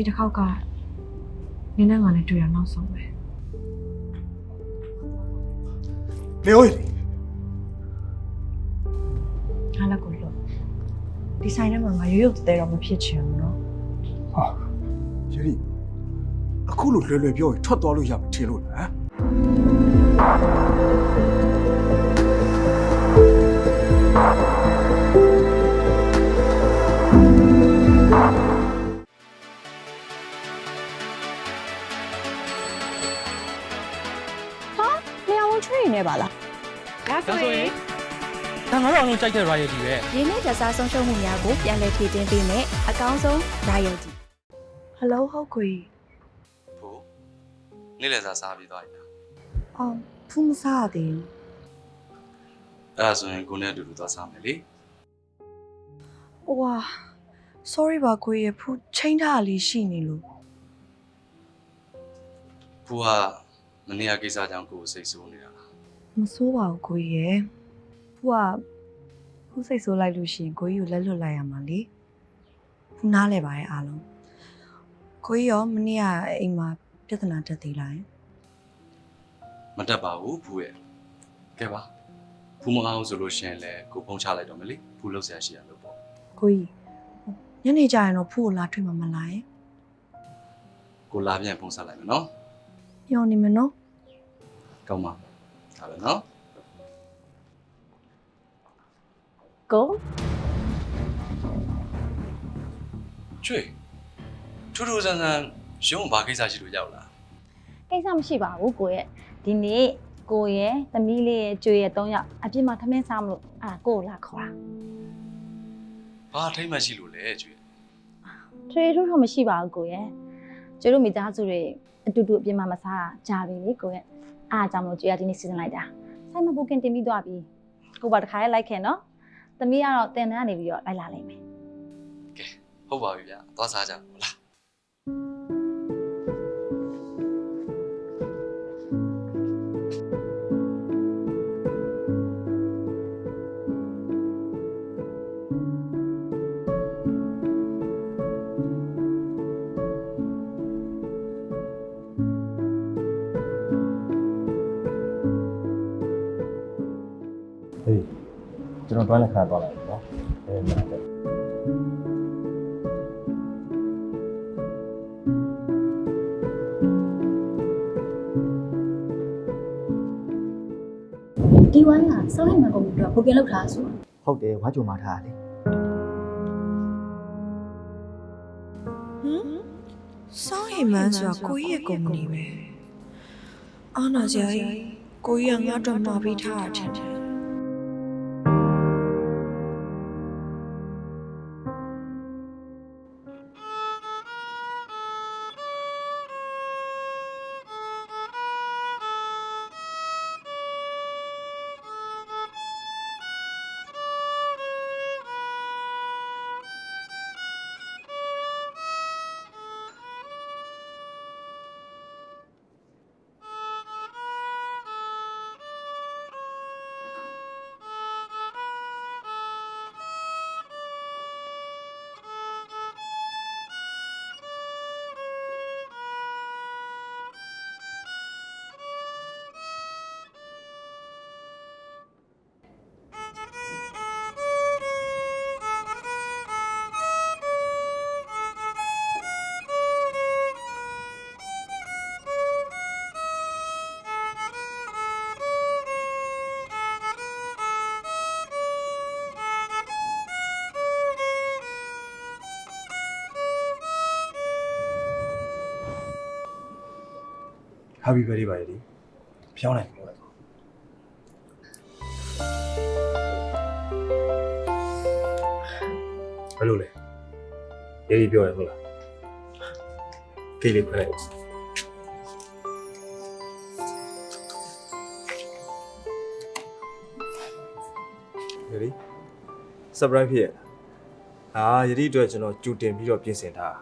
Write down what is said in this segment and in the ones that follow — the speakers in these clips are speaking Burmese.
ဒီတစ်ခေါက်ကနင်းနဲ့ငါနဲ့တွေ့ရနောက်ဆုံးပဲနေဦးရီငါလက်ကိုလွတ်ဒီဆိုင်ထဲမှာငါရိုးရိုးတဲတဲတော့မဖြစ်ချင်ဘူးနော်ဟာယရီအခုလိုလွယ်လွယ်ပြောရင်ထွက်သွားလို့ရမယ်ထင်လို့လား ဟမ်လျှော်ဝန်ချွေနေပါလားဒါဆိုရင်ဒါငါတို့အောင်လုံးကြိုက်တဲ့ royalty ပဲရင်းနှီးကြစားဆုံးရှုံးမှုများကိုပြန်လည်ဖြည့်တင်းပေးမယ်အကောင်းဆုံး royalty ဟယ်လိုဟုတ်ကွေဖို့နေ့လည်စာစားပြီးသွားပြီလားအော်ဖူးမစားရသေးဘူးအဲ့ဒါဆိုရင်ကိုနဲ့အတူတူသွားစားမယ်လေဟိုဟာ sorry ပါကွေရဖူးချိန်ထားရလေးရှိနေလို့ဖို့ကမနေ့ကကိစ္စကြောင့်ကိုယ်ကိုစိတ်ဆိုးနေတာလား မစိုးပါဘူးကိုကြီးရယ်ဖူးကဖူးစိတ်ဆိုးလိုက်လို့ရှိရင်ကိုကြီးကိုလက်လွတ်လိုက်ရမှာလေဖူးနားလဲပါရဲ့အားလုံးကိုကြီးရောမနေ့ကအိမ်မှာပြဿနာတက်သေးလားယင်မတက်ပါဘူးဘူးရဲ့ကဲပါဘူးမအောင်ဆိုလို့ရှရင်လဲကိုဖုံးချလိုက်တော့မယ်လေဘူးလောက်ဆရာရှိရလို့ပေါ့ကိုကြီးညနေကျရင်တော့ဖူးကိုလာတွေ့မှာမလားယင်ကိုလာပြန်ဖုံးဆက်လိုက်မယ်နော်ညောင်းနေမနော်ကောင်းပါ ဒါပဲနော်ကိုကျွေထူးထူးဆန်းဆန်းရုံးဘာကိစ္စရှိလို့ရောက်လာကိစ္စမရှိပါဘူးကိုရဲ့ဒီနေ့ကိုရဲ့သမီးလေးရဲ့ကျွေရဲ့၃ယောက်အပြစ်မှာခမင်းစားမလို့အာကိုကိုလာခေါ်တာဘာထိမ့်မှရှိလို့လဲကျွေထွေထူးထူးမရှိပါဘူးကိုရဲ့ကျွေတို့မိသားစုတွေအတူတူအပြစ်မှာမစားတာကြာပြီလေကိုရဲ့ အားကြောင့်မလို့ကျွေကဒီနေ့စီစဉ်လိုက်တာဆိုင်မှာဘုကင်တင်ပြီးသွားပြီကိုပါတခါရဲလိုက်ခင်နော်သမီးကတော့တင်တန်းကနေပြီးတော့လိုက်လာလိမ့်မယ်ဟုတ်ပါပြီဗျာသွားစားကြဟုတ်လား ဟေးကျွန်တော်တွန်းလက်ခံသွားလိုက်နော်အဲမှန်တယ်ဒီဝိုင်းကစောင်းဟိမ်မန်ကုမ္ပဏီတို့ကဘုတ်ကင်လောက်ထားဆိုတော့ဟုတ်တယ်ဝါကြုံมาထားတာလေဟမ်စောင်းဟိမ်မန်းဆိုတာကိုကြီးရဲ့ကုမ္ပဏီပဲအာနာဇာကြီးကိုကြီးကငါ့အတွက်မှာပေးထားတာထင်တယ် ဟာဘီဘယ်ဒီပါလေဖြောင်းလိုက်ပြောလိုက်ဘယ်လိုလဲရေးပြီးပြောရဟုတ်လားကေးလေးခွဲလိုက်ယရီ surprise ဖြစ်ရလားအာယရီအတွက်ကျွန်တော်ကြိုတင်ပြီးတော့ပြင်ဆင်ထားတာ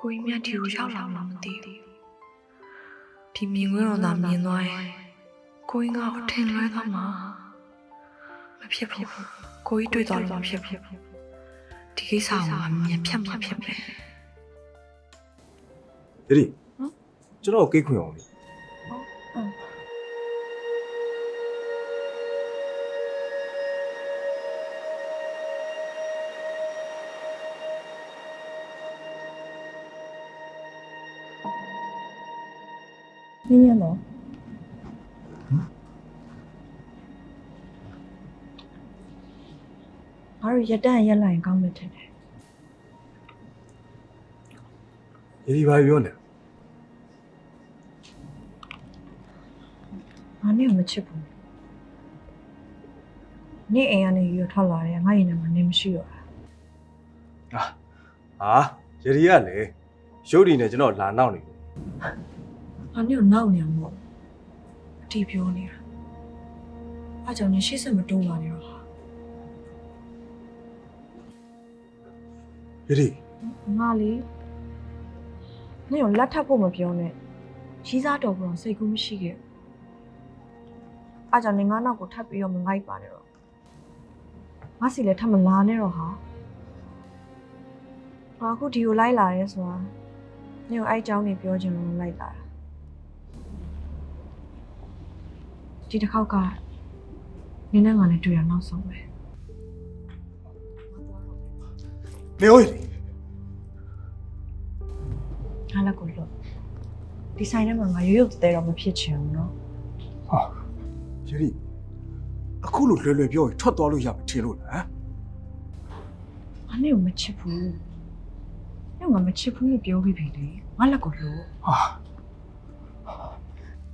ကိုကြီးမြတ်ဒီကိုရောက်လာမှမသိဘူး ဒီမြင်ကွင်းတော့သာမြင်သွားရင်ကိုကြီးငါ့ကိုထင်လွဲသွားမှာမဖြစ်ဘူးကိုကြီးတွေ့သွားလို့မဖြစ်ဘူးဒီကိစ္စကိုငါမြင်ဖြတ်မှဖြစ်မယ်ယတိဟမ်ကျွန်တော်ကိတ်ခွင်အောင်လေ နင်းရတော့ငါတို့ရက်တန့်ရက်လိုက်ရင်ကောင်းမယ်ထင်တယ်ယတိဘာပြောလဲငါနဲ့မချစ်ဘူးနေ့အိမ်ကနေရထွက်လာတယ်ငါရင်ထဲမှာနေမရှိတော့တာဟာယတိကလေရုပ်တည်နဲ့ကျွန်တော်လာနောက်နေပြီ ငါနဲ့ကိုနောက်နေအောင်မို့အတီးပြောနေတာအားကြောင့်နေရှေ့ဆက်မတိုးပါနဲ့တော့ဟာယတိငါလေနေကိုလက်ထပ်ဖို့မပြောနဲ့ရီးစားတော်ဘူးတော့စိတ်ကူးမရှိခဲ့ဘူးအားကြောင့်နေငါနောက်ကိုထပ်ပြီးတော့မငိုက်ပါနဲ့တော့ငါစီလည်းထပ်မလာနဲ့တော့ဟာငါအခုဒီကိုလိုက်လာရဲဆိုတာနေကိုအဲ့အကြောင်းနေပြောချင်လို့လိုက်လာတာ ဒီတစ်ခေါက်ကနင်းနဲ့ငါနဲ့တွေ့ရနောက်ဆုံးပဲမေဟိုဟာလက်ကိုလွတ်ဒီဆိုင်ထဲမှာငါရိုးရိုးတဲတော့မဖြစ်ချင်ဘူးနော်ဟာယေရီအခုလိုလွယ်လွယ်ပြောရင်ထွက်သွားလို့ရမထင်လို့လားအနဲ့မချစ်ဘူး။အဲ့ငါမချစ်ဘူးလို့ပြောပြီးပြီလေ။ငါလက်ကိုလို့။ဟာ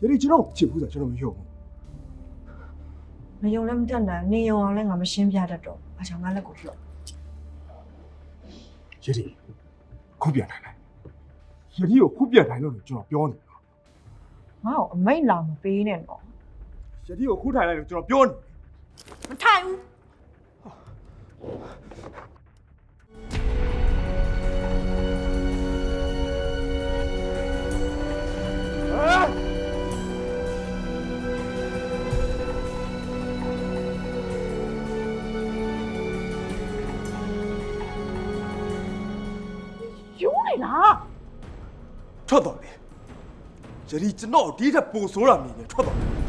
။ဒီကျွန်တော်ချစ်ဘူးဆိုကျွန်တော်မယုံဘူး မယုံလည်းမတတ်နိုင်နေယုံအောင်လည်းငါမရှင်းပြတတ်တော့အားကြောင့်ငါလက်ကိုလွတ်ယတိခုပြန်နိုင်လိုက်ယတိကိုခုပြန်နိုင်လို့ကျွန်တော်ပြောနေတယ်ငါ့ကိုအမိတ်လာမပေးနဲ့တော့ယတိကိုခုထိုင်လိုက်လို့ကျွန်တော်ပြောနေတယ်မထိုင်ဘူး ထွက်သွားတယ်ယတိကျွန်တော်ဒီထက်ပိုဆိုးတာမြင်ရင်ထွက်သွားတယ်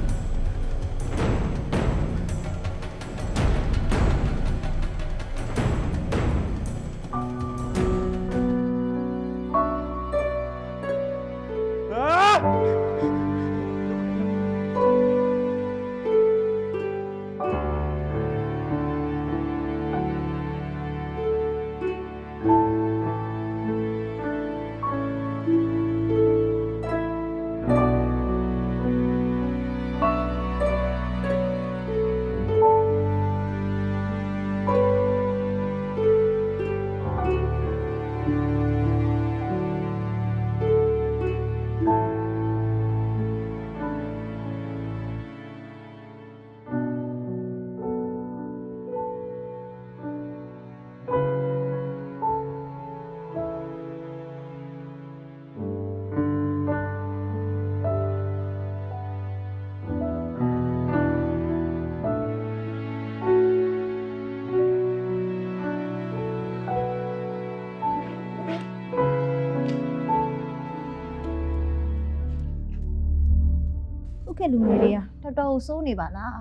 က္ကလူငယ်တွေကတော်တော်စိုးနေပါလား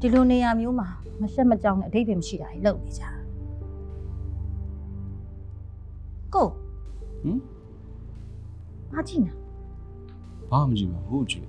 ဒီလိုနေရာမျိုးမှာမရှက်မကြောက်နဲ့အဓိပ္ပာယ်မရှိတာကြီးလုပ်နေကြတာကိုဟမ်မကြည့်နာဘာမှမကြည့်ပါဘူးကြည့်